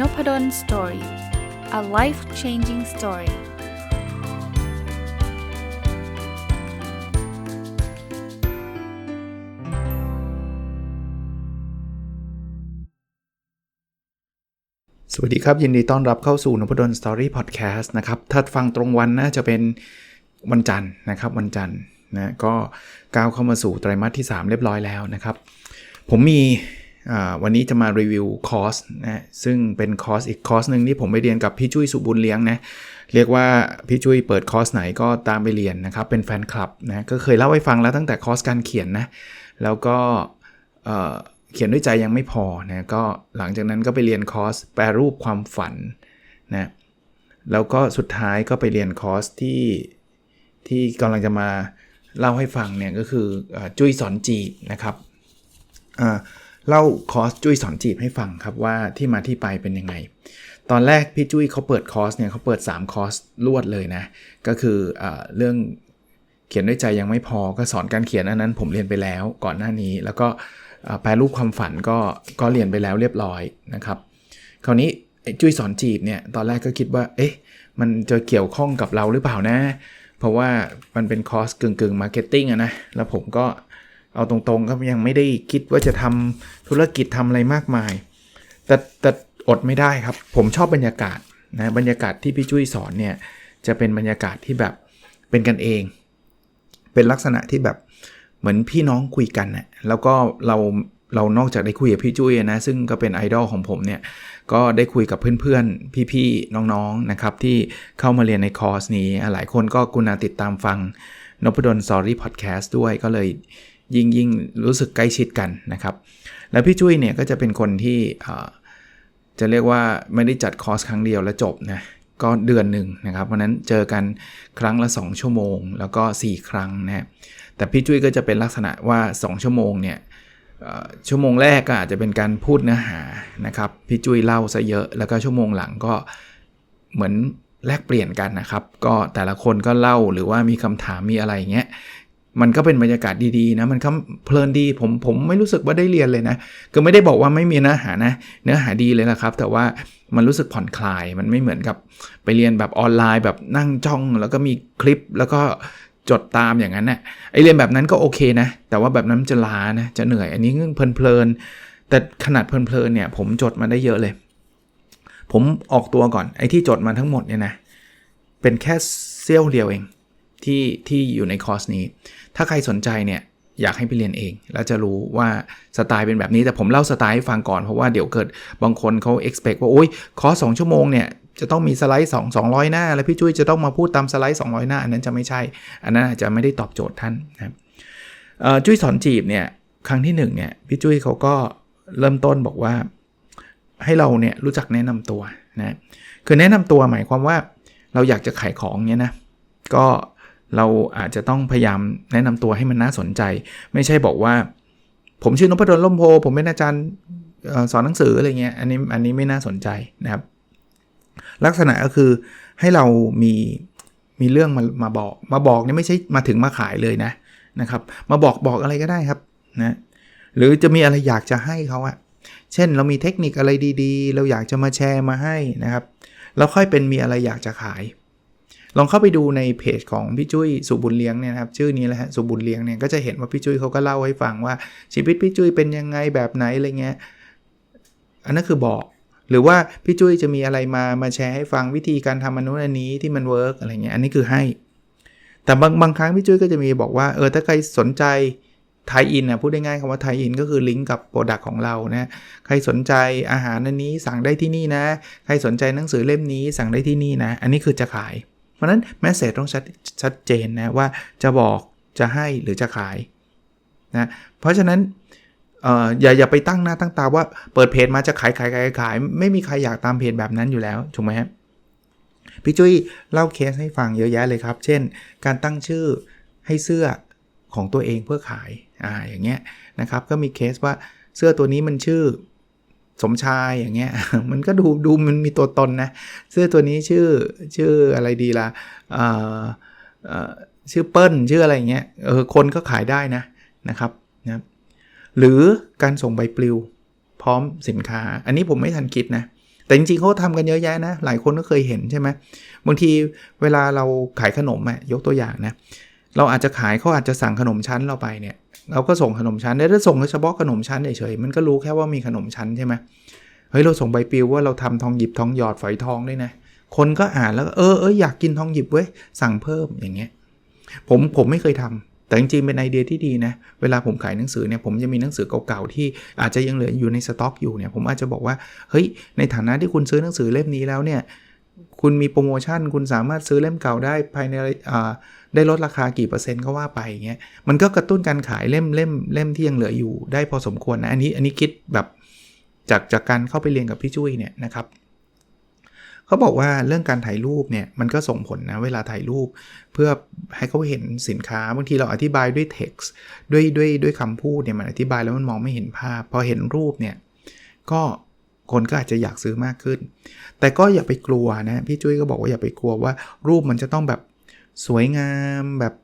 n o p ด d o สตอรี่ a life changing story สวัสดีครับ ยินดีต้อนรับเข้าสู่นพดลสตอรี่พอดแคสต์นะครับ ถ้าฟังตรงวันน่าจะเป็นวันจันทร์นะครับ วันจันทร์นะก็ก้าวเข้ามาสู่ไตรมาสที่ 3 เรียบร้อยแล้วนะครับ ผมมี วันนี้จะมารีวิวคอร์สนะซึ่งเป็นคอร์สอีกคอร์สหนึ่งที่ผมไปเรียนกับพี่จุ้ยสุบุญเลี้ยงนะเรียกว่าพี่จุ้ยเปิดคอร์สไหนก็ตามไปเรียนนะครับ เป็นแฟนคลับนะก็เคยเล่าให้ฟังแล้วตั้งแต่คอร์สการเขียนนะแล้วก็เขียนด้วยใจยังไม่พอนะก็หลังจากนั้นก็ไปเรียนคอร์สแปรรูปความฝันนะแล้วก็สุดท้ายก็ไปเรียนคอร์สที่ที่กำลังจะมาเล่าให้ฟังเนี่ยก็คืออจุ้ยสอนจีนะครับ เล่าคอร์สจุ้ยสอนจีบให้ฟังครับว่าที่มาที่ไปเป็นยังไง ตอนแรกพี่จุ้ยเขาเปิดคอร์สเนี่ยเขาเปิด 3 คอร์สรวดเลยนะ ก็คืออเรื่องเขียนด้วยใจยังไม่พอก็สอนการเขียนอันนั้นผมเรียนไปแล้วก่อนหน้านี้ แล้วก็แปลรูปความฝันก็ก็เรียนไปแล้วเรียบร้อยนะครับ คราวนี้จุ้ยสอนจีบเนี่ยตอนแรกก็คิดว่า เอ๊ะมันจะเกี่ยวข้องกับเราหรือเปล่านะ เพราะว่ามันเป็นคอร์สกึ่งกึ่งมาร์เก็ตติ้งอะนะ แล้วผมก็ เอาตรงๆก็ยังไม่ได้คิดว่าจะทำธุรกิจทำอะไรมากมาย แต่แต่อดไม่ได้ครับ ผมชอบบรรยากาศนะบรรยากาศที่พี่จุ้ยสอนเนี่ยจะเป็นบรรยากาศที่แบบเป็นกันเอง เป็นลักษณะที่แบบเหมือนพี่น้องคุยกันนะแล้วก็เราเรานอกจากได้คุยกับพี่จุ้ยนะซึ่งก็เป็นไอดอลของผมเนี่ยก็ได้คุยกับเพื่อนๆ พี่ๆ น้องๆ นะครับ ที่เข้ามาเรียนในคอร์สนี้ หลายคนก็กุณาติดตามฟังนพดลสอรี่พอดแคสต์ด้วยก็เลย ยิ่งยิ่งรู้สึกใกล้ชิดกันนะครับ แล้วพี่จุ้ยเนี่ยก็จะเป็นคนที่จะเรียกว่าไม่ได้จัดคอร์สครั้งเดียวแล้วจบนะก็เดือนหนึ่งนะครับเพราะนั้นเจอกันครั้งละ 2 ชั่วโมง แล้วก็ 4 ครั้งนะแต่พี่จุ้ยก็จะเป็นลักษณะว่า 2 ชั่วโมงเนี่ยชั่วโมงแรกก็อาจจะเป็นการพูดเนื้อหานะครับพี่จุ้ยเล่าซะเยอะแล้วก็ชั่วโมงหลังก็เหมือนแลกเปลี่ยนกันนะครับ ก็แต่ละคนก็เล่าหรือว่ามีคำถามมีอะไรเงี้ย มันก็เป็นบรรยากาศดีๆนะมันก็เพลินดีผมผมไม่รู้สึกว่าได้เรียนเลยนะก็ไม่ได้บอกว่าไม่มีเนื้อหานะ เนื้อหาดีเลยนะครับ แต่ว่ามันรู้สึกผ่อนคลาย มันไม่เหมือนกับไปเรียนแบบออนไลน์ แบบนั่งจ้อง แล้วก็มีคลิปแล้วก็จดตามอย่างนั้นนะ่ะไอเรียนแบบนั้นก็โอเคนะ แต่ว่าแบบนั้นจะล้านะจะเหนื่อย อันนี้เพลินๆแต่ขนาดเพลินๆเนี่ย ผมจดมาได้เยอะเลย ผมออกตัวก่อนไอที่จดมาทั้งหมดเนี่ยนะเป็นแค่เซี่ยวเดียวเองที่ที่อยู่ในคอร์สนี้ ถ้าใครสนใจเนี่ยอยากให้ไปเรียนเอง แล้วจะรู้ว่าสไตล์เป็นแบบนี้แต่ผมเล่าสไตล์ให้ฟังก่อน เพราะว่าเดี๋ยวเกิดบางคนเขา expect ว่า โอ้ยคอร์สสชั่วโมงเนี่ยจะต้องมีสไลด์2 200 หน้า แล้วพี่จุ้ยจะต้องมาพูดตามสไลด์ 200 หน้า อันนั้นจะไม่ใช่ อันนั้นอาจจะไม่ได้ตอบโจทย์ท่านนะครับจุ้ยสอนจีบเนี่ยครั้งที่1เนี่ยพี่จุ้ยเขาก็เริ่มต้นบอกว่า ให้เราเนี่ยรู้จักแนะนำตัวนะคือแนะนำตัวหมายความว่าเราอยากจะขายของเนี่ยนะก็ เราอาจจะต้องพยายามแนะนำตัวให้มันน่าสนใจ ไม่ใช่บอกว่า ผมชื่อนพดลล่มโพ ผมเป็นอาจารย์สอนหนังสืออะไรเงี้ยอันนี้อันนี้ไม่น่าสนใจนะครับ ลักษณะก็คือให้เรามีมีเรื่องมามาบอก มาบอกนี่ไม่ใช่มาถึงมาขายเลยนะนะครับ มาบอกบอกอะไรก็ได้ครับนะหรือจะมีอะไรอยากจะให้เขาอะเช่นเรามีเทคนิคอะไรดีๆ เราอยากจะมาแชร์มาให้นะครับ แล้วค่อยเป็นมีอะไรอยากจะขาย ลองเข้าไปดูในเพจของพี่จุ้ยสุบุญเลี้ยงเนี่ยครับชื่อนี้แหละฮะสุบุญเลี้ยงเนี่ยก็จะเห็นว่าพี่จุ้ยเขาก็เล่าให้ฟังว่าชีวิตพี่จุ้ยเป็นยังไงแบบไหนอะไรเงี้ยอันนั้นคือบอก หรือว่าพี่จุ้ยจะมีอะไรมามาแชร์ให้ฟังวิธีการทำอันนู้นอันนี้ที่มันเวิร์กอะไรเงี้ยอันนี้คือให้ แต่บางบางครั้งพี่จุ้ยก็จะมีบอกว่าเออถ้าใครสนใจไทยอินนะพูดได้ง่ายคำว่าไทยอินก็คือลิงก์กับโปรดักต์ของเรานะใครสนใจอาหารอันนี้สั่งได้ที่นี่นะ ใครสนใจหนังสือเล่มนี้สั่งได้ที่นี่นะ อันนี้คือจะขาย เพราะนั้นแมสเซจต้องชัดชัดเจนนะว่าจะบอกจะให้หรือจะขายนะเพราะฉะนั้นอย่าอย่าไปตั้งหน้าตั้งตาว่าเปิดเพจมาจะขายขายขายขาย ไม่มีใครอยากตามเพจแบบนั้นอยู่แล้วถูกไหมครับพี่จุ้ยเล่าเคสให้ฟังเยอะแยะเลยครับ เช่น การตั้งชื่อให้เสื้อของตัวเองเพื่อขายอ่าอย่างเงี้ยนะครับก็มีเคสว่าเสื้อตัวนี้มันชื่อ สมชายอย่างเงี้ยมันก็ดูดูมันมีตัวตนนะเสื้อตัวนี้ชื่อชื่ออะไรดีละ่ะชื่อเปิ้ลชื่ออะไรเงี้ยเออคนก็ขายได้นะนะครับนะหรือการส่งใบปลิวพร้อมสินค้า อันนี้ผมไม่ทันคิดนะแต่จริงๆเขาทำกันเยอะแยะนะ หลายคนก็เคยเห็นใช่ไหมบางทีเวลาเราขายขนมอะยกตัวอย่างนะ เราอาจจะขายเขาอาจจะสั่งขนมชั้นเราไปเนี่ย เราก็ส่งขนมชั้นได้ถ้าส่งเฉพาะขนมชั้นเฉยๆมันก็รู้แค่ว่ามีขนมชั้นใช่ไหมเฮ้ยเราส่งใบปลิวว่าเราทำทองหยิบทองหยอดฝอยทองด้วยนะ คนก็อ่านแล้วเออเอออยากกินทองหยิบเว้ยสั่งเพิ่มอย่างเงี้ยผมผมไม่เคยทำแต่จริงๆเป็นไอเดียที่ดีนะ เวลาผมขายหนังสือเนี่ยผมจะมีหนังสือเก่าๆที่อาจจะยังเหลืออยู่ในสต็อกอยู่เนี่ยผมอาจจะบอกว่าเฮ้ยในฐานะที่คุณซื้อหนังสือเล่มนี้แล้วเนี่ยคุณมีโปรโมชั่นคุณสามารถซื้อเล่มเก่าได้ภายในอ่า ได้ลดราคากี่เปอร์เซ็นต์ก็ว่าไปเงี้ยมันก็กระตุ้นการขายเล่มเล่มเล่มที่ยังเหลืออยู่ได้พอสมควรนะอันนี้อันนี้คิดแบบจากจากการเข้าไปเรียนกับพี่จุ้ยเนี่ยนะครับเขาบอกว่าเรื่องการถ่ายรูปเนี่ยมันก็ส่งผลนะเวลาถ่ายรูป เพื่อให้เขาเห็นสินค้าบางทีเราอธิบายด้วย text ด้วยด้วยด้วยคำพูดเนี่ยมันอธิบายแล้วมันมองไม่เห็นภาพ พอเห็นรูปเนี่ยก็คนก็อาจจะอยากซื้อมากขึ้น แต่ก็อย่าไปกลัวนะพี่จุ้ยก็บอกว่าอย่าไปกลัวว่ารูปมันจะต้องแบบ สวยงามแบบ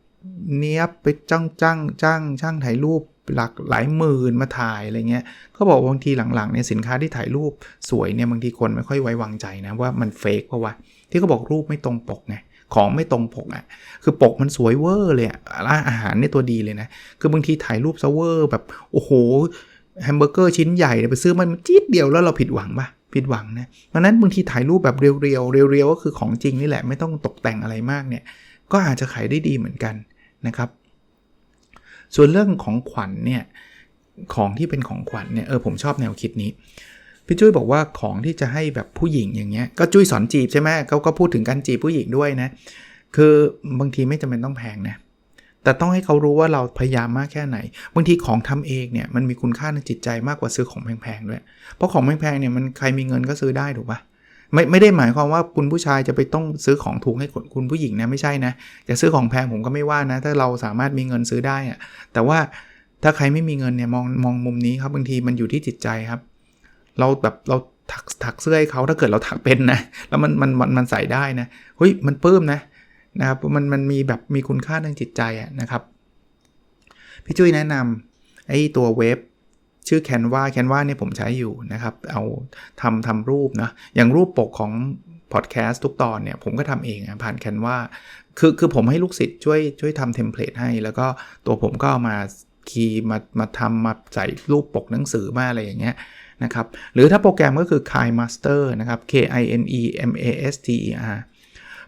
เนี้ยบไปจ้างจ้างจ้างช่างถ่ายรูปหลักหลายหมื่นมาถ่ายอะไรเงี้ยเขาบอกบางทีหลังๆเนี่ยสินค้าที่ถ่ายรูปสวยเนี่ยบางทีคนไม่ค่อยไว้วางใจนะว่ามันเฟกเพราะว่าที่เขาบอกรูปไม่ตรงปกไงของไม่ตรงปกอะ่ะ คือปกมันสวยเวอร์เลยอะอาหารเนี่ยตัวดีเลยนะ คือบางทีถ่ายรูปซะเวอร์แบบ โอ้โหแฮมเบอร์เกอร์ชิ้นใหญ่ไปซื้อมันจี๊ดเดียวแล้วเราผิดหวังปะผิดหวังนะเพราะนั้นบางทีถ่ายรูปแบบเรียวๆเรียวๆก็คือของจริงนี่แหละไม่ต้องตกแต่งอะไรมากเนี่ย ก็อาจจะขายได้ดีเหมือนกันนะครับ ส่วนเรื่องของขวัญเนี่ยของที่เป็นของขวัญเนี่ยเออผมชอบแนวคิดนี้พี่จุ้ยบอกว่าของที่จะให้แบบผู้หญิงอย่างเงี้ยก็จุ้ยสอนจีบใช่ไหมเขาก็พูดถึงการจีบผู้หญิงด้วยนะคือบางทีไม่จำเป็นต้องแพงนะแต่ต้องให้เขารู้ว่าเราพยายามมากแค่ไหน บางทีของทำเองเนี่ยมันมีคุณค่าในจิตใจมากกว่าซื้อของแพงๆด้วย เพราะของแพงๆเนี่ยมันใครมีเงินก็ซื้อได้ถูกปะ ไม่ไม่ได้หมายความว่าคุณผู้ชายจะไปต้องซื้อของถูกให้คุณผู้หญิงนะไม่ใช่นะจะซื้อของแพงผมก็ไม่ว่านะ ถ้าเราสามารถมีเงินซื้อได้อะแต่ว่าถ้าใครไม่มีเงินเนี่ยมองมองมุมนี้ครับบางทีมันอยู่ที่จิตใจครับ เราแบบเราถักถักเสื้อให้เขาถ้าเกิดเราถักเป็นนะแล้วมันมันมันมันใส่ได้นะเฮ้ยมันปลื้มนะนะครับมันมันมีแบบมีคุณค่าทางจิตใจอะนะครับพี่จุ้ยแนะนำไอ้ตัวเว็บ ชื่อ Canva Canva เนี่ยผมใช้อยู่นะครับ เอาทำทำรูปนะ อย่างรูปปกของพอดแคสต์ทุกตอนเนี่ยผมก็ทำเองผ่าน Canva คือคือผมให้ลูกศิษย์ช่วยช่วยทำเทมเพลตให้ แล้วก็ตัวผมก็เอามาคีย์มามาทำมาใส่รูปปกหนังสือมาอะไรอย่างเงี้ยนะครับ หรือถ้าโปรแกรมก็คือ Kind Master นะครับ K I N E M A S T E R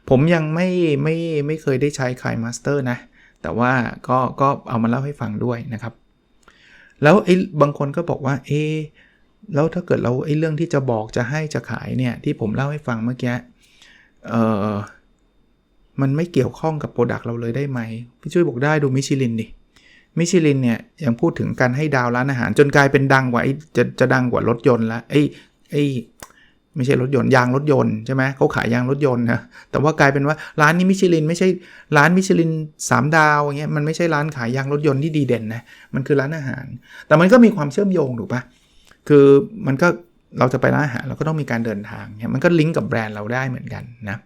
ผมยังไม่ไม่ไม่เคยได้ใช้ Kind Master นะ แต่ว่าก็ก็เอามาเล่าให้ฟังด้วยนะครับ แล้วไอ้บางคนก็บอกว่าเอ๊แล้วถ้าเกิดเราไอ้เรื่องที่จะบอกจะให้จะขายเนี่ยที่ผมเล่าให้ฟังเมื่อกี้เออมันไม่เกี่ยวข้องกับโปรดักต์เราเลยได้ไหมพี่ช่วยบอกได้ดูมิชลินดิมิชลินเนี่ยยังพูดถึงการให้ดาวร้านอาหารจนกลายเป็นดังกว่าไอ้จะจะดังกว่ารถยนต์ละไอ้ไอ้ ไม่ใช่รถยนต์ยางรถยนต์ใช่ไหมเขาขายยางรถยนต์นะแต่ว่ากลายเป็นว่าร้านนี้มิชลิน ไม่ใช่ร้านมิชลิน 3 ดาวอย่างเงี้ยมันไม่ใช่ร้านขายยางรถยนต์ที่ดีเด่นนะมันคือร้านอาหาร แต่มันก็มีความเชื่อมโยงถูกปะคือมันก็เราจะไปร้านอาหารเราก็ต้องมีการเดินทางเนี่ยมันก็ลิงก์กับแบรนด์เราได้เหมือนกันนะ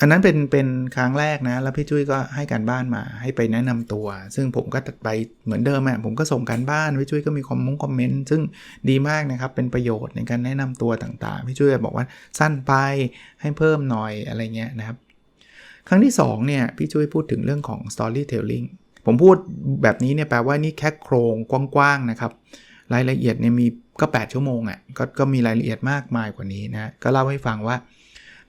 อันนั้นเป็นเป็นครั้งแรกนะ แล้วพี่จุ้ยก็ให้การบ้านมาให้ไปแนะนำตัว ซึ่งผมก็ไปเหมือนเดิมอะผมก็ส่งการบ้านพี่จุ้ยก็มีคอมมงคอมเมนต์ซึ่งดีมากนะครับ เป็นประโยชน์ในการแนะนำตัวต่างๆพี่จุ้ยบอกว่าสั้นไปให้เพิ่มหน่อยอะไรเงี้ยนะครับ ครั้งที่2เนี่ยพี่จุ้ยพูดถึงเรื่องของ storytelling ผมพูดแบบนี้เนี่ยแปลว่านี่แค่โครงกว้างๆนะครับ รายละเอียดเนี่ยมีก็ 8 ชั่วโมงอะ่ะก็ก็มีรายละเอียดมากมายกว่านี้นะก็เล่าให้ฟังว่า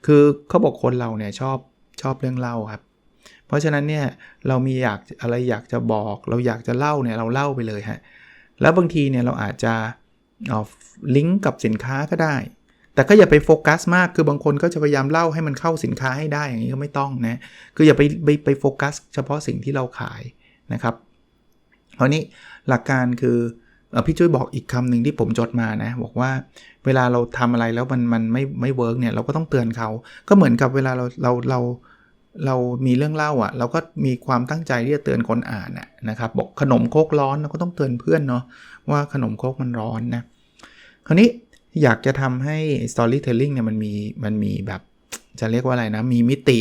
คือเขาบอกคนเราเนี่ยชอบชอบเรื่องเล่าครับ เพราะฉะนั้นเนี่ยเรามีอยากอะไรอยากจะบอก เราอยากจะเล่าเนี่ยเราเล่าไปเลยฮะแล้วบางทีเนี่ยเราอาจจะเอาลิงก์กับสินค้าก็ได้ แต่ก็อย่าไปโฟกัสมากคือบางคนก็จะพยายามเล่าให้มันเข้าสินค้าให้ได้อย่างนี้ก็ไม่ต้องนะคืออย่าไปไปไปโฟกัส เฉพาะสิ่งที่เราขายนะครับคราวนี้หลักการคือ พี่จุ้ยบอกอีกคำหนึ่งที่ผมจดมานะ บอกว่าเวลาเราทำอะไรแล้วมันมันไม่ไม่เวิร์กเนี่ยเราก็ต้องเตือนเขา ก็เหมือนกับเวลาเราเราเราเรามีเรื่องเล่าอะ่ะ เราก็มีความตั้งใจที่จะเตือนคนอ่านอะนะครับ บอกขนมโคกร้อนเราก็ต้องเตือนเพื่อนเนาะว่าขนมโคกมันร้อนนะ คราวนี้อยากจะทำให้ storytelling เนี่ยมันมีมันมีแบบจะเรียกว่าอะไรนะ มีมิติ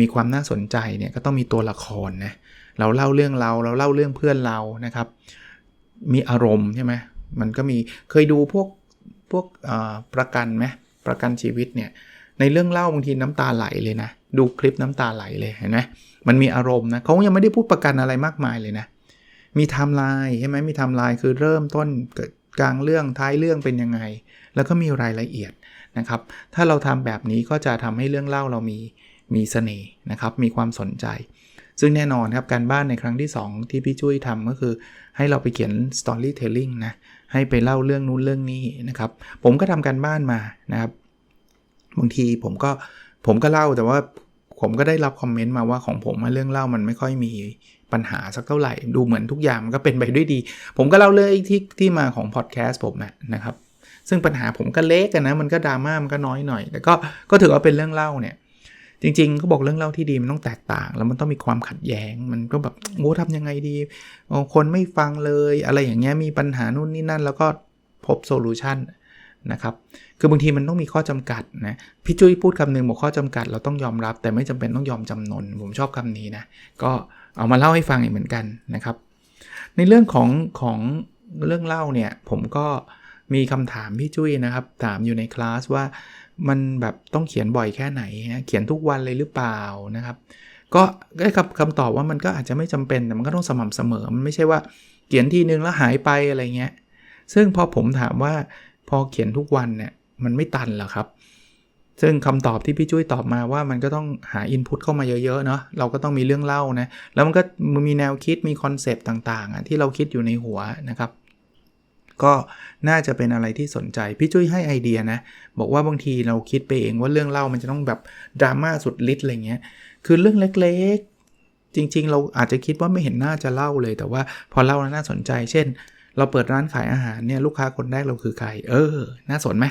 มีความน่าสนใจเนี่ยก็ต้องมีตัวละครนะ เราเล่าเรื่องเรา เราเล่าเรื่องเพื่อนเรานะครับ มีอารมณ์ใช่ไหมมันก็มีเคยดูพวกพวกประกันไหมประกันชีวิตเนี่ยในเรื่องเล่าบางทีน้ำตาไหลเลยนะ ดูคลิปน้ำตาไหลเลยเห็นไหมมันมีอารมณ์นะเขายังไม่ได้พูดประกันอะไรมากมายเลยนะ มีไทม์ไลน์ใช่ไหมมีไทม์ไลน์คือเริ่มต้นเกิดกลางเรื่องท้ายเรื่องเป็นยังไง แล้วก็มีรายละเอียดนะครับ ถ้าเราทำแบบนี้ก็จะทำให้เรื่องเล่าเรามีมีเสน่ห์นะครับ มีความสนใจ ซึ่งแน่นอนครับการบ้านในครั้งที่ 2 ที่พี่จุ้ยทำก็คือ ให้เราไปเขียน storytelling นะ ให้ไปเล่าเรื่องนู้นเรื่องนี้นะครับ ผมก็ทำการบ้านมานะครับ บางทีผมก็ผมก็เล่าแต่ว่าผมก็ได้รับคอมเมนต์มาว่าของผมเรื่องเล่ามันไม่ค่อยมีปัญหาสักเท่าไหร่ ดูเหมือนทุกอย่างมันก็เป็นไปด้วยดี ผมก็เล่าเรื่องที่ที่มาของพอดแคสต์ผมนะครับ ซึ่งปัญหาผมก็เล็กกันนะ มันก็ดราม่ามันก็น้อยหน่อย แต่ก็ก็ถือว่าเป็นเรื่องเล่าเนี่ย จริงๆเขาบอกเรื่องเล่าที่ดีมันต้องแตกต่าง แล้วมันต้องมีความขัดแย้ง มันก็แบบโอ้ทำยังไงดีคนไม่ฟังเลยอะไรอย่างเงี้ยมีปัญหานู่นนี่นั่น แล้วก็พบโซลูชันนะครับ คือบางทีมันต้องมีข้อจำกัดนะ พี่จุ้ยพูดคำนึงบอกข้อจำกัดเราต้องยอมรับ แต่ไม่จำเป็นต้องยอมจำนน ผมชอบคำนี้นะ ก็เอามาเล่าให้ฟังอีกเหมือนกันนะครับ ในเรื่องของของเรื่องเล่าเนี่ย ผมก็มีคำถามพี่จุ้ยนะครับ ถามอยู่ในคลาสว่า มันแบบต้องเขียนบ่อยแค่ไหนเขียนทุกวันเลยหรือเปล่านะครับ ก็ได้คำคำตอบว่ามันก็อาจจะไม่จำเป็นแต่มันก็ต้องสม่ำเสมอ มันไม่ใช่ว่าเขียนทีนึงแล้วหายไปอะไรเงี้ย ซึ่งพอผมถามว่าพอเขียนทุกวันเนี่ยมันไม่ตันหรอครับ ซึ่งคำตอบที่พี่จุ้ยตอบมาว่ามันก็ต้องหาอินพุตเข้ามาเยอะๆเนาะเราก็ต้องมีเรื่องเล่านะ แล้วมันก็มีแนวคิดมีคอนเซปต์ต่างๆอะที่เราคิดอยู่ในหัวนะครับ ก็น่าจะเป็นอะไรที่สนใจ พี่จุ้ยให้ไอเดียนะ บอกว่าบางทีเราคิดไปเองว่าเรื่องเล่ามันจะต้องแบบดราม่าสุดฤทธิ์อะไรเงี้ย คือเรื่องเล็กๆ จริง ๆ เราอาจจะคิดว่าไม่เห็นน่าจะเล่าเลย แต่ว่าพอเล่าแล้วน่าสนใจ เช่น เราเปิดร้านขายอาหารเนี่ยลูกค้าคนแรกเราคือใคร เออ น่าสนไหม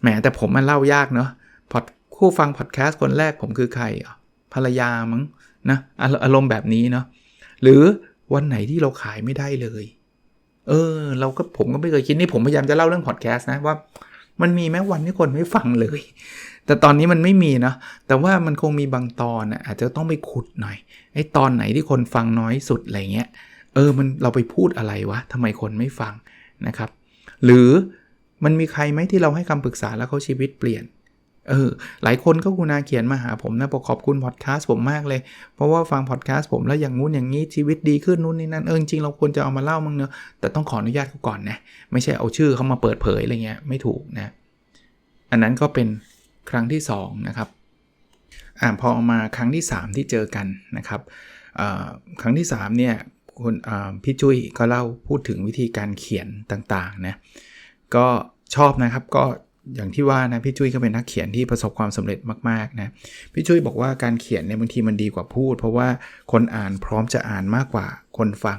แหมแต่ผมมันเล่ายากเนาะพอดคู่ฟังพอดแคสต์คนแรกผมคือใครภรรยามั้งนะอารมณ์แบบนี้เนาะหรือวันไหนที่เราขายไม่ได้เลย เออ เราก็ผมก็ไม่เคยคิดนี่ผมพยายามจะเล่าเรื่องพอดแคสต์นะว่า มันมีแม้วันที่คนไม่ฟังเลย แต่ตอนนี้มันไม่มีนะแต่ว่ามันคงมีบางตอนอะอาจจะต้องไปขุดหน่อยไอ้ตอนไหนที่คนฟังน้อยสุดอะไรเงี้ยเออมันเราไปพูดอะไรวะทำไมคนไม่ฟังนะครับ หรือมันมีใครไหมที่เราให้คำปรึกษาแล้วเขาชีวิตเปลี่ยน เออหลายคนก็กุณาเขียนมาหาผมนะบอกขอบคุณพอดแคสต์ผมมากเลย เพราะว่าฟังพอดแคสต์ผมแล้วอย่างงู้นอย่างนี้ชีวิตดีขึ้นนู่นนี่นั่นเออจริงเราควรจะเอามาเล่ามั้งเนอะแต่ต้องขออนุญาตเขาก่อนนะไม่ใช่เอาชื่อเขามาเปิดเผยอะไรเงี้ยไม่ถูกนะอันนั้นก็เป็นครั้งที่2นะครับอ่าพอมาครั้งที่ 3 ที่เจอกันนะครับครั้งที่3เนี่ยคุณพี่จุ้ยก็เล่าพูดถึงวิธีการเขียนต่างๆนะก็ชอบนะครับก็ อย่างที่ว่านะพี่จุ้ยก็เป็นนักเขียนที่ประสบความสำเร็จมากๆนะพี่จุ้ยบอกว่าการเขียนเนี่ยบางทีมันดีกว่าพูด เพราะว่าคนอ่านพร้อมจะอ่านมากกว่าคนฟัง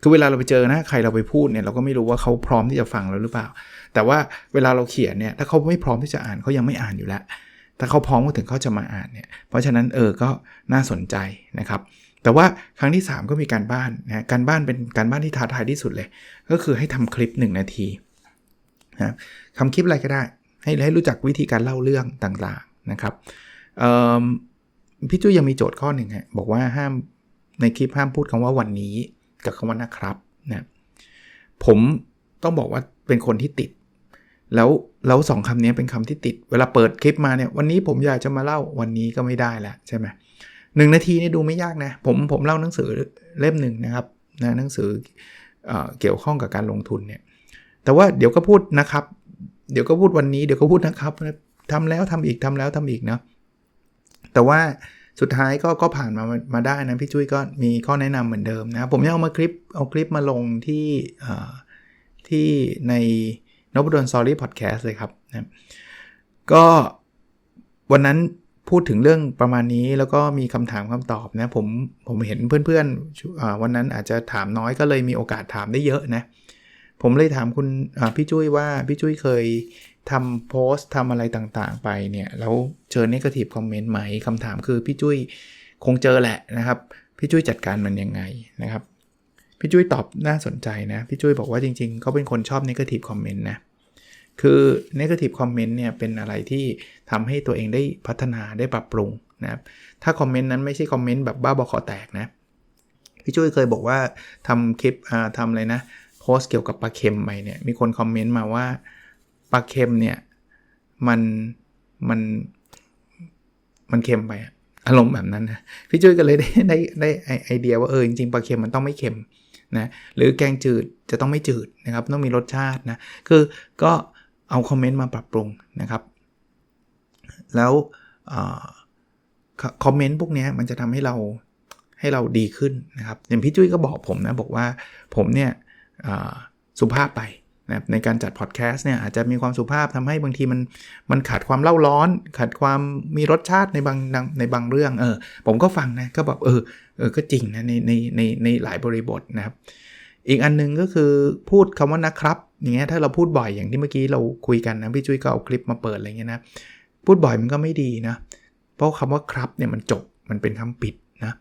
คือเวลาเราไปเจอนะใครเราไปพูดเนี่ยเราก็ไม่รู้ว่าเขาพร้อมที่จะฟังเราหรือเปล่า แต่ว่าเวลาเราเขียนเนี่ยถ้าเขาไม่พร้อมที่จะอ่านเขายังไม่อ่านอยู่แล้วถ้าเขาพร้อมก็ถึงเขาจะมาอ่านเนี่ยเพราะฉะนั้นเออก็น่าสนใจนะครับแต่ว่าครั้งที่ 3 ก็มีการบ้านนะการบ้านเป็นการบ้านที่ท้าทายที่สุดเลย ก็คือให้ทำคลิป 1 นาทีนะทำคลิปอะไรก็ได้ ให้ให้รู้จักวิธีการเล่าเรื่องต่างๆนะครับพี่จุ้ยยังมีโจทย์ข้อหนึ่งฮะบอกว่าห้ามในคลิปห้ามพูดคำว่าวันนี้กับคำว่านะครับนะผมต้องบอกว่าเป็นคนที่ติด แล้วแล้วสองคำนี้เป็นคำที่ติด เวลาเปิดคลิปมาเนี่ยวันนี้ผมอยากจะมาเล่าวันนี้ก็ไม่ได้แล้วใช่ไหมหนึ่งนาทีนี่ดูไม่ยากนะผมผมเล่าหนังสือเล่มหนึ่งนะครับนะหนังสือเอเกี่ยวข้องกับการลงทุนเนี่ยแต่ว่าเดี๋ยวก็พูดนะครับ เดี๋ยวก็พูดวันนี้เดี๋ยวก็พูดนะครับทำแล้วทำอีกทำแล้วทำอีกเนาะแต่ว่าสุดท้ายก็ก็ผ่านมามาได้นะพี่จุ้ยก็มีข้อแนะนำเหมือนเดิมนะผมยังเอามาคลิปเอาคลิปมาลงที่ที่ในนบดอนซอรี่พอดแคสต์เลยครับนะก็วันนั้นพูดถึงเรื่องประมาณนี้แล้วก็มีคำถามคำตอบนะผมผมเห็นเพื่อนๆวันนั้นอาจจะถามน้อยก็เลยมีโอกาสถามได้เยอะนะ ผมเลยถามคุณพี่จุ้ยว่าพี่จุ้ยเคยทำโพสต์ทำอะไรต่างๆ ไปเนี่ยแล้วเจอเนกาทีฟคอมเมนต์ไหมคำถามคือพี่จุ้ยคงเจอแหละนะครับ พี่จุ้ยจัดการมันยังไงนะครับ พี่จุ้ยตอบน่าสนใจนะ พี่จุ้ยบอกว่าจริงๆ เขาเป็นคนชอบเนกาทีฟคอมเมนต์นะ คือ negative comment เนี่ยเป็นอะไรที่ทำให้ตัวเองได้พัฒนาได้ปรับปรุงนะครับ ถ้าคอมเมนต์นั้นไม่ใช่คอมเมนต์แบบบ้าบอคอแตกนะ พี่จุ้ยเคยบอกว่าทำคลิปทำอะไรนะ โพสเกี่ยวกับปลาเค็มไปเนี่ยมีคนคอมเมนต์มาว่าปลาเค็มเนี่ยมันมันมันเค็มไปอะอารมณ์แบบนั้นนะพี่จุ้ยก็เลยได้ได้ได้ไอเดียว่าเออจริงๆปลาเค็มมันต้องไม่เค็มนะหรือแกงจืดจะต้องไม่จืดนะครับต้องมีรสชาตินะคือก็เอาคอมเมนต์มาปรับปรุงนะครับ แล้วคอมเมนต์พวกนี้มันจะทำให้เราให้เราดีขึ้นนะครับอย่างพี่จุ้ยก็บอกผมนะบอกว่าผมเนี่ย สุภาพไปนะในการจัดพอดแคสต์เนี่ยอาจจะมีความสุภาพทำให้บางทีมันมันขาดความเล่าร้อน ขาดความมีรสชาติในบางในบางเรื่องเออผมก็ฟังนะก็แบบเออเออก็จริงนะในในในในหลายบริบทนะครับ อีกอันนึงก็คือพูดคำว่านะครับอย่างเงี้ยถ้าเราพูดบ่อยอย่างที่เมื่อกี้เราคุยกันนะพี่จุ้ยก็เอาคลิปมาเปิดอะไรเงี้ยนะพูดบ่อยมันก็ไม่ดีนะเพราะคำว่าครับเนี่ยมันจบมันเป็นคำปิดนะ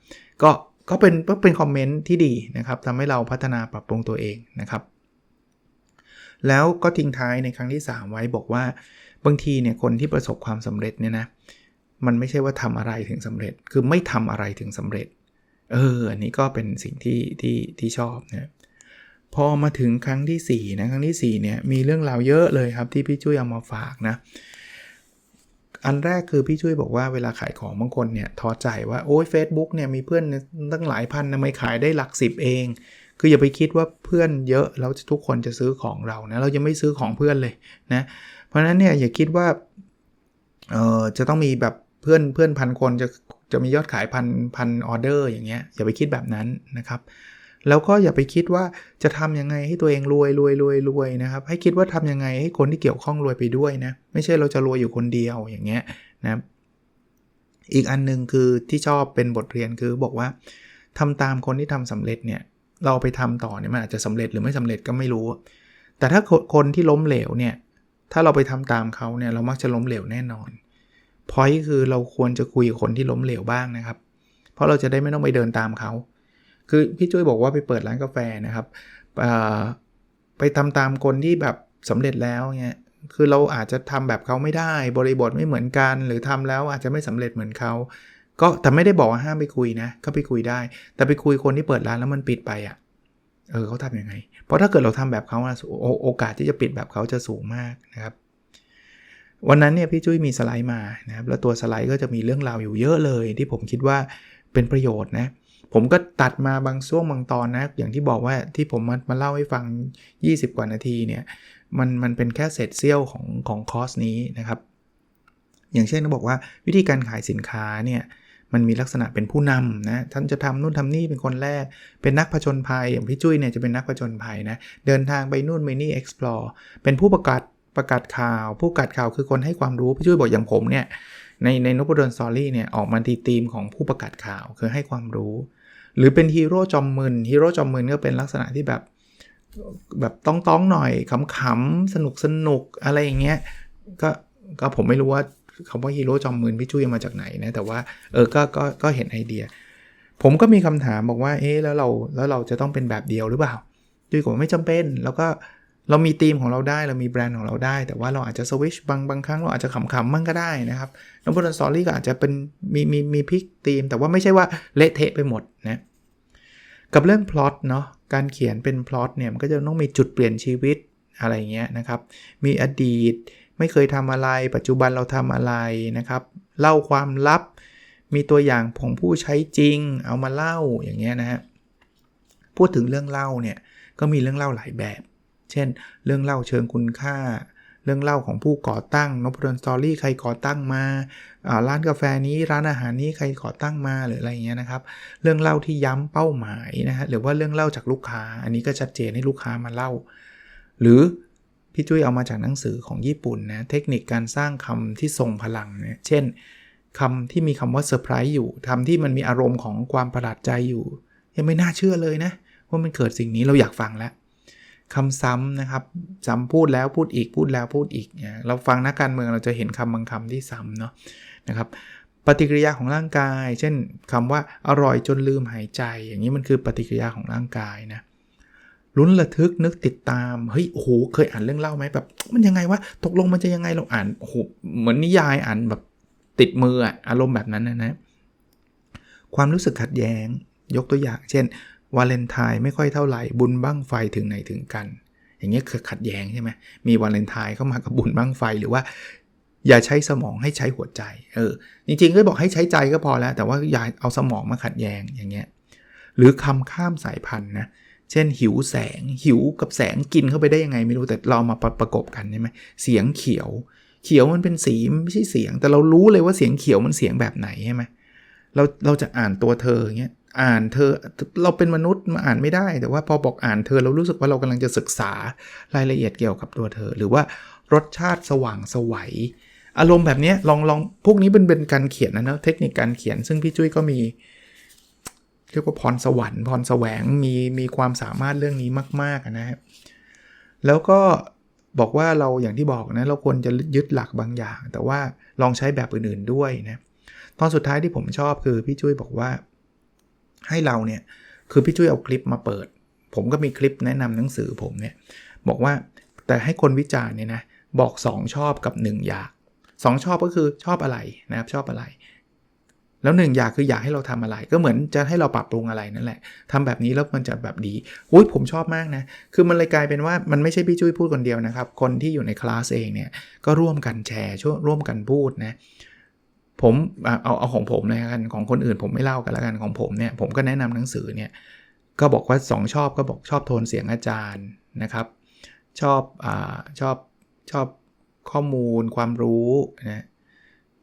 ก็ ก็เป็นก็เป็นคอมเมนต์ที่ดีนะครับทำให้เราพัฒนาปรับปรุงตัวเองนะครับ แล้วก็ทิ้งท้ายในครั้งที่ 3 ไว้บอกว่า บางทีเนี่ยคนที่ประสบความสำเร็จเนี่ยนะมันไม่ใช่ว่าทำอะไรถึงสำเร็จ คือไม่ทำอะไรถึงสำเร็จ เออ อันนี้ก็เป็นสิ่งที่ที่ที่ชอบนะพอมาถึงครั้งที่4นะครั้งที่4เนี่ยมีเรื่องราวเยอะเลยครับที่พี่จุ้ยเอามาฝากนะ อันแรกคือพี่ช่วยบอกว่าเวลาขายของบางคนเนี่ยท้อใจว่าโอ้ยเฟซบุ๊กเนี่ยมีเพื่อนตั้งหลายพันทำไมขายได้หลักสิบเอง คืออย่าไปคิดว่าเพื่อนเยอะแล้วทุกคนจะซื้อของเรานะเรายังไม่ซื้อของเพื่อนเลยนะเพราะฉะนั้นเนี่ยอย่าคิดว่าเออจะต้องมีแบบเพื่อนเพื่อนพันคนจะจะมียอดขายพันพันออเดอร์อย่างเงี้ยอย่าไปคิดแบบนั้นนะครับ แล้วก็อย่าไปคิดว่าจะทำยังไงให้ตัวเองรวยรวยรวยรวยนะครับ ให้คิดว่าทำยังไงให้คนที่เกี่ยวข้องรวยไปด้วยนะ ไม่ใช่เราจะรวยอยู่คนเดียวอย่างเงี้ยนะอีกอันนึงคือที่ชอบเป็นบทเรียนคือบอกว่าทำตามคนที่ทำสำเร็จเนี่ย เราไปทำต่อเนี่ยมันอาจจะสำเร็จหรือไม่สำเร็จก็ไม่รู้ แต่ถ้าคนที่ล้มเหลวเนี่ย ถ้าเราไปทำตามเขาเนี่ยเรามักจะล้มเหลวแน่นอนพอยคือเราควรจะคุยกับคนที่ล้มเหลวบ้างนะครับ เพราะเราจะได้ไม่ต้องไปเดินตามเขา คือพี่จุ้ยบอกว่าไปเปิดร้านกาแฟนะครับไปทำตามคนที่แบบสำเร็จแล้วเงี้ยคือเราอาจจะทำแบบเขาไม่ได้ บริบทไม่เหมือนกัน หรือทำแล้วอาจจะไม่สำเร็จเหมือนเขาก็แต่ไม่ได้บอกว่าห้ามไปคุยนะ ก็ไปคุยได้ แต่ไปคุยคนที่เปิดร้านแล้วมันปิดไปอะ่ะเออเขาทำยังไง เพราะถ้าเกิดเราทำแบบเขาโอกาสที่จะปิดแบบเขาจะสูงมากนะครับ วันนั้นเนี่ยพี่จุ้ยมีสไลด์มานะครับแล้วตัวสไลด์ก็จะมีเรื่องราวอยู่เยอะเลย ที่ผมคิดว่าเป็นประโยชน์นะ ผมก็ตัดมาบางช่วงบางตอนนะ อย่างที่บอกว่าที่ผมมามาเล่าให้ฟัง 20 กว่านาทีเนี่ย มันมันเป็นแค่เศษเสี้ยวของของคอร์สนี้นะครับ อย่างเช่นเขาบอกว่าวิธีการขายสินค้าเนี่ยมันมีลักษณะเป็นผู้นำนะ ท่านจะทำนู่นทำนี่เป็นคนแรก เป็นนักผจญภัย อย่างพี่จุ้ยเนี่ยจะเป็นนักผจญภัยนะ เดินทางไปนู่นไปนี่ explore เป็นผู้ประกาศประกาศข่าว ผู้ประกาศข่าวคือคนให้ความรู้ พี่จุ้ยบอกอย่างผมเนี่ย ในในนบดอนสอรี่เนี่ยออกมาทีธีมของผู้ประกาศข่าวคือให้ความรู้ หรือเป็นฮีโร่จอมมึนฮีโร่จอมมึนก็เป็นลักษณะที่แบบ แบบต้องต้องหน่อยขำๆสนุกสนุกอะไรอย่างเงี้ยก็ก็ผมไม่รู้ว่าคำว่าฮีโร่จอมมืนพี่จุ้ยมาจากไหนนะ แต่ว่าเออก็ก็ก็เห็นไอเดีย ผมก็มีคำถามบอกว่าเอ๊แล้วเราแล้วเราจะต้องเป็นแบบเดียวหรือเปล่าจุ้ยก็ไม่จำเป็น แล้วก็ เรามีทีมของเราได้เรามีแบรนด์ของเราได้ แต่ว่าเราอาจจะสวิชบางบางครั้งเราอาจจะขำๆมั่งก็ได้นะครับน้องพุทธสตอรี่ก็อาจจะเป็นมีมีมีพิกทีม แต่ว่าไม่ใช่ว่าเละเทะไปหมดนะกับเรื่องพล็อตเนาะการเขียนเป็นพล็อตเนี่ยมันก็จะต้องมีจุดเปลี่ยนชีวิตอะไรเงี้ยนะครับมีอดีตไม่เคยทำอะไร ปัจจุบันเราทำอะไรนะครับเล่าความลับ มีตัวอย่างของผู้ใช้จริง เอามาเล่าอย่างเงี้ยนะฮะพูดถึงเรื่องเล่าเนี่ยก็มีเรื่องเล่าหลายแบบ เช่น เรื่องเล่าเชิงคุณค่า เรื่องเล่าของผู้ก่อตั้งนพดลสตอรี่ใครก่อตั้งมาร้านกาแฟนี้ร้านอาหารนี้ใครก่อตั้งมาหรืออะไรเงี้ยนะครับ เรื่องเล่าที่ย้ำเป้าหมายนะฮะหรือว่าเรื่องเล่าจากลูกค้า อันนี้ก็ชัดเจนให้ลูกค้ามาเล่า หรือพี่จุ้ยเอามาจากหนังสือของญี่ปุ่นนะเทคนิคการสร้างคำที่ทรงพลังเนี่ยเช่นคำที่มีคำว่าเซอร์ไพรส์อยู่ทำที่มันมีอารมณ์ของความประหลาดใจอยู่ ยังไม่น่าเชื่อเลยนะว่ามันเกิดสิ่งนี้เราอยากฟังแล้ว คำซ้ำนะครับซ้ำพูดแล้วพูดอีกพูดแล้วพูดอีกเนี่ยเราฟังนักการเมืองเราจะเห็นคำบางคำที่ซ้ำเนาะนะครับปฏิกิริยาของร่างกาย เช่นคำว่าอร่อยจนลืมหายใจ อย่างนี้มันคือปฏิกิริยาของร่างกายนะลุ้นระทึกนึกติดตามเฮ้ยโอ้โหเคยอ่านเรื่องเล่าไหมแบบ มันยังไงวะตกลงมันจะยังไงเราอ่านโอ้โหเหมือนนิยายอ่านแบบติดมืออารมณ์แบบนั้นนะนะความรู้สึกขัดแย้งยกตัวอย่าง เช่น วาเลนไทน์ไม่ค่อยเท่าไหร่บุญบ้างไฟถึงไหนถึงกัน อย่างเงี้ยคือขัดแย้งใช่ไหมมีวาเลนไทน์เข้ามากับบุญบ้างไฟหรือว่า อย่าใช้สมองให้ใช้หัวใจเออจริงๆก็บอกให้ใช้ใจก็พอแล้ว แต่ว่าอย่าเอาสมองมาขัดแย้งอย่างเงี้ยหรือคำข้ามสายพันธุ์นะเช่นหิวแสงหิวกับแสงกินเข้าไปได้ยังไงไม่รู้แต่เรามาประประกบกันใช่ไหมเสียงเขียว เขียวมันเป็นสีมันไม่ใช่เสียง แต่เรารู้เลยว่าเสียงเขียวมันเสียงแบบไหนใช่ไหมเราเราจะอ่านตัวเธออย่างเงี้ย อ่านเธอเราเป็นมนุษย์มาอ่านไม่ได้ แต่ว่าพอบอกอ่านเธอเรารู้สึกว่าเรากำลังจะศึกษารายละเอียดเกี่ยวกับตัวเธอ หรือว่ารสชาติสว่างสวัยอารมณ์แบบนี้ลองลองพวกนี้เป็นเป็นการเขียนนะเนอะเทคนิคการเขียน ซึ่งพี่จุ้ยก็มี เรียกว่าพรสวรรค์พรแสวงมีมีความสามารถเรื่องนี้มาก ๆ นะครับแล้วก็บอกว่าเราอย่างที่บอกนะ เราควรจะยึดหลักบางอย่าง แต่ว่าลองใช้แบบอื่น ๆด้วยนะตอนสุดท้ายที่ผมชอบคือพี่จุ้ยบอกว่า ให้เราเนี่ยคือพี่จุ้ยเอาคลิปมาเปิด ผมก็มีคลิปแนะนำหนังสือผมเนี่ยบอกว่าแต่ให้คนวิจารณ์เนี่ยนะบอก 2 ชอบกับ 1 อยาก 2 ชอบก็คือชอบอะไรนะครับชอบอะไร แล้วหนึ่งอยากคืออยากให้เราทำอะไร ก็เหมือนจะให้เราปรับปรุงอะไรนั่นแหละทำแบบนี้แล้วมันจะแบบดีอุ้ยผมชอบมากนะ คือมันเลยกลายเป็นว่ามันไม่ใช่พี่จุ้ยพูดคนเดียวนะครับ คนที่อยู่ในคลาสเองเนี่ยก็ร่วมกันแชร์ช่วยร่วมกันพูดนะ ผมเอาเอาของผมนะกันของคนอื่นผมไม่เล่ากันแล้วกันของผมเนี่ยผมก็แนะนำหนังสือเนี่ยก็บอกว่า 2 ชอบก็บอกชอบโทนเสียงอาจารย์นะครับ ชอบอ่าชอบชอบข้อมูลความรู้นะ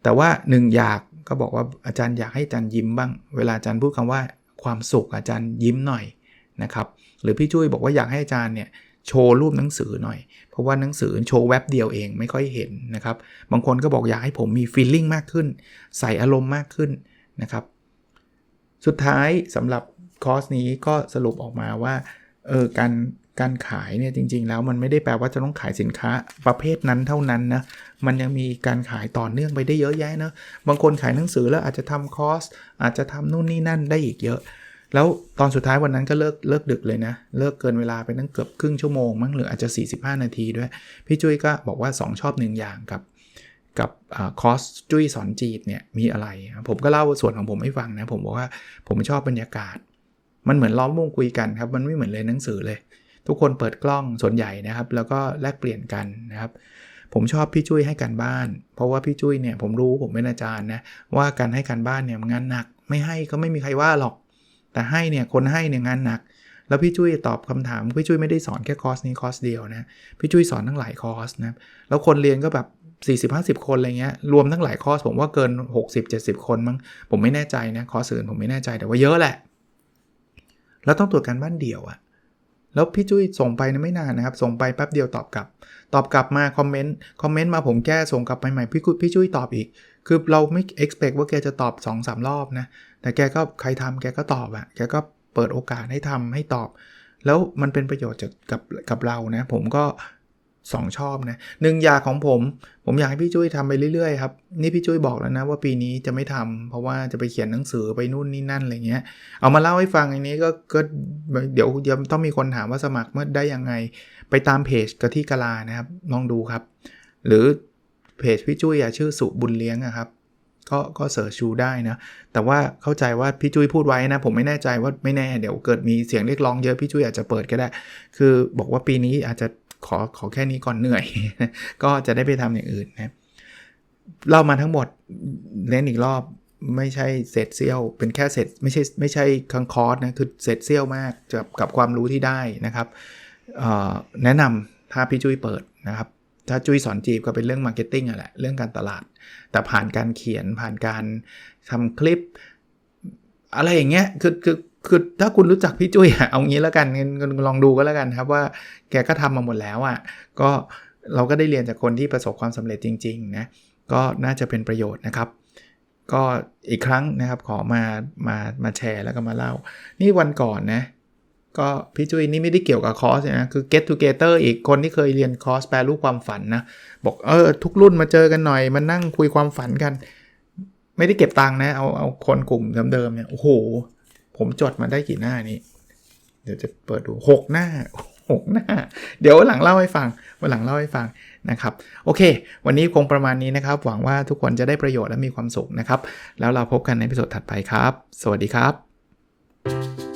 แต่ว่าหนึ่งอยากก็บอกว่าอาจารย์อยากให้อาจารย์ยิ้มบ้าง เวลาอาจารย์พูดคำว่าความสุขอาจารย์ยิ้มหน่อยนะครับ หรือพี่จุ้ยบอกว่าอยากให้อาจารย์เนี่ย โชว์รูปหนังสือหน่อย เพราะว่าหนังสือโชว์แว็บเดียวเองไม่ค่อยเห็นนะครับ บางคนก็บอกอยากให้ผมมีฟีลลิ่งมากขึ้น ใส่อารมณ์มากขึ้นนะครับ สุดท้ายสำหรับคอร์สนี้ก็สรุปออกมาว่าเออการการขายเนี่ยจริง ๆ แล้วมันไม่ได้แปลว่าจะต้องขายสินค้าประเภทนั้นเท่านั้นนะ มันยังมีการขายต่อเนื่องไปได้เยอะแยะนะ บางคนขายหนังสือแล้วอาจจะทำคอร์สอาจจะทำนู่นนี่นั่นได้อีกเยอะ แล้วตอนสุดท้ายวันนั้นก็เลิกเลิกดึกเลยนะ เลิกเกินเวลาไปตั้งเกือบครึ่งชั่วโมงมั้งหรืออาจจะ 45 นาทีด้วย พี่จุ้ยก็บอกว่า 2 ชอบหนึ่งอย่างกับกับคอสจุ้ยสอนจีบเนี่ยมีอะไร ผมก็เล่าส่วนของผมให้ฟังนะ ผมบอกว่าผมชอบบรรยากาศ มันเหมือนล้อมวงคุยกันครับ มันไม่เหมือนเลยหนังสือเลย ทุกคนเปิดกล้องส่วนใหญ่นะครับ แล้วก็แลกเปลี่ยนกันนะครับ ผมชอบพี่จุ้ยให้การบ้าน เพราะว่าพี่จุ้ยเนี่ยผมรู้ผมเป็นอาจารย์นะว่าการให้การบ้านเนี่ยงานหนัก ไม่ให้ก็ไม่มีใครว่าหรอก แต่ให้เนี่ยคนให้เนี่ยงานหนัก แล้วพี่จุ้ยตอบคำถามพี่จุ้ยไม่ได้สอนแค่คอร์สนี้คอร์สเดียวนะพี่จุ้ยสอนทั้งหลายคอร์สนะแล้วคนเรียนก็แบบ 40-50 คนอะไรเงี้ยรวมทั้งหลายคอร์สผมว่าเกิน 60-70 คนมั้งผมไม่แน่ใจนะคอร์สอื่นผมไม่แน่ใจแต่ว่าเยอะแหละ แล้วต้องตรวจการบ้านเดี่ยวอะแล้วพี่จุ้ยส่งไปนะไม่นานนะครับ ส่งไปแป๊บเดียวตอบกลับ ตอบกลับมาคอมเมนต์คอมเมนต์มาผมแก้ส่งกลับไปใหม่พี่พี่จุ้ยตอบอีก คือเราไม่ expect ว่าแกจะตอบ 2-3 รอบนะ แต่แกก็ใครทำแกก็ตอบอะแกก็เปิดโอกาสให้ทำให้ตอบ แล้วมันเป็นประโยชน์จากกับกับเรานะ ผมก็2ชอบนะหนึ่งอยากของผม ผมอยากให้พี่จุ้ยทำไปเรื่อยๆครับ นี่พี่จุ้ยบอกแล้วนะว่าปีนี้จะไม่ทำเพราะว่าจะไปเขียนหนังสือไปนู่นนี่นั่นอะไรเงี้ย เอามาเล่าให้ฟังอันนี้ก็ก็เดี๋ยวเดี๋ยวต้องมีคนถามว่าสมัครเมื่อได้ยังไง ไปตามเพจกะที่กะลานะครับ ลองดูครับ หรือเพจพี่จุ้ยอะชื่อสุบุญเลี้ยงอะครับ ก็ก็เสิร์ชชูได้นะ แต่ว่าเข้าใจว่าพี่จุ้ยพูดไว้นะ ผมไม่แน่ใจว่าไม่แน่เดี๋ยวเกิดมีเสียงเรียกร้องเยอะพี่จุ้ยอาจจะเปิดก็ได้ คือบอกว่าปีนี้อาจจะขอขอแค่นี้ก่อนเหนื่อย ก็จะได้ไปทำอย่างอื่นนะเล่ามาทั้งหมดเน้นอีกรอบไม่ใช่เศษเสี้ยว เป็นแค่เศษไม่ใช่ไม่ใช่คังคอร์สนะคือเศษเสี้ยวมากกับกับความรู้ที่ได้นะครับแนะนำถ้าพี่จุ้ยเปิดนะครับ ถ้าจุ้ยสอนจีบก็เป็นเรื่องมาร์เก็ตติ้งอะแหละเรื่องการตลาด แต่ผ่านการเขียนผ่านการทำคลิป อะไรอย่างเงี้ยคือคือคือถ้าคุณรู้จักพี่จุ้ยเอางี้แล้วกันลองดูก็แล้วกันครับว่าแกก็ทำมาหมดแล้วอะ่ะก็เราก็ได้เรียนจากคนที่ประสบความสำเร็จจริงๆนะก็น่าจะเป็นประโยชน์นะครับ ก็อีกครั้งนะครับขอมามามาแชร์แล้วก็มาเล่า นี่วันก่อนนะ ก็พี่จุ้ยนี่ไม่ได้เกี่ยวกับคอร์สนะคือ get together อีกคนที่เคยเรียนคอร์สแปลรูปความฝันนะ บอกเออทุกรุ่นมาเจอกันหน่อยมานั่งคุยความฝันกัน ไม่ได้เก็บตังค์นะ เอาเอาคนกลุ่มเดิมๆเนี่ยโอ้โห ผมจดมาได้กี่หน้านี้ เดี๋ยวจะเปิดดู 6 หน้า6หน้าเดี๋ยววันหลังเล่าให้ฟังวันหลังเล่าให้ฟังนะครับ โอเค วันนี้คงประมาณนี้นะครับ หวังว่าทุกคนจะได้ประโยชน์และมีความสุขนะครับ แล้วเราพบกันในพิโซดถัดไปครับ สวัสดีครับ